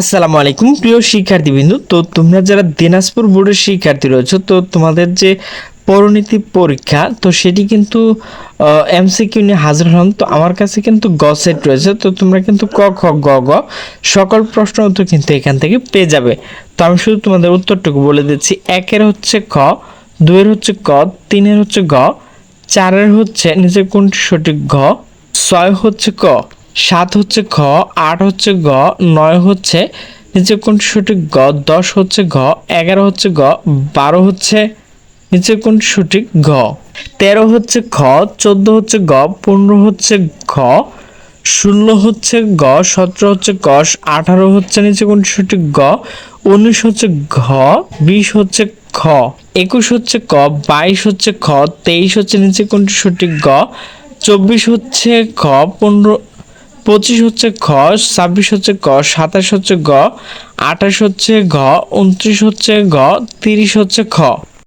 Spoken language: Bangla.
আসসালামু আলাইকুম, প্রিয় শিক্ষার্থীবৃন্দু। তো তোমরা যারা দিনাজপুর বোর্ডের শিক্ষার্থী রয়েছে, তো তোমাদের যে পরিণতি পরীক্ষা, তো সেটি কিন্তু এমসিকিউ নিয়ে হাজির হন তো আমার কাছে কিন্তু গ সেট রয়েছে, তো তোমরা কিন্তু ক, খ, গ গ, সকল প্রশ্ন উত্তর কিন্তু এখান থেকে পেয়ে যাবে। তো আমি শুধু তোমাদের উত্তরটুকু বলে দিচ্ছি। একের হচ্ছে খ, দুইয়ের হচ্ছে ক, তিনের হচ্ছে গ, চারের হচ্ছে, নিচের কোনটি সঠিক ঘ ছয় হচ্ছে ক। সাত হচ্ছে খ আট হচ্ছে গ, নয় হচ্ছে নিচে কোনটি সঠিক? গ, দশ হচ্ছে ঘ, এগারো হচ্ছে গ বারো হচ্ছে নিচে কোনটি সঠিক? ঘ। তেরো হচ্ছে খ চোদ্দ হচ্ছে গ পনেরো হচ্ছে ঘ, ষোলো হচ্ছে গ সতেরো হচ্ছে ক আঠারো হচ্ছে নিচে কোনটি সঠিক? গ। উনিশ হচ্ছে ঘ, বিশ হচ্ছে খ, একুশ হচ্ছে ক, বাইশ হচ্ছে খ, তেইশ হচ্ছে নিচে কোনটি সঠিক? গ। চব্বিশ হচ্ছে খ, পনেরো পঁচিশ হচ্ছে খ ছাব্বিশ হচ্ছে ক সাতাশ হচ্ছে গ আঠাশ হচ্ছে ঘ উনত্রিশ হচ্ছে গ তিরিশ হচ্ছে খ।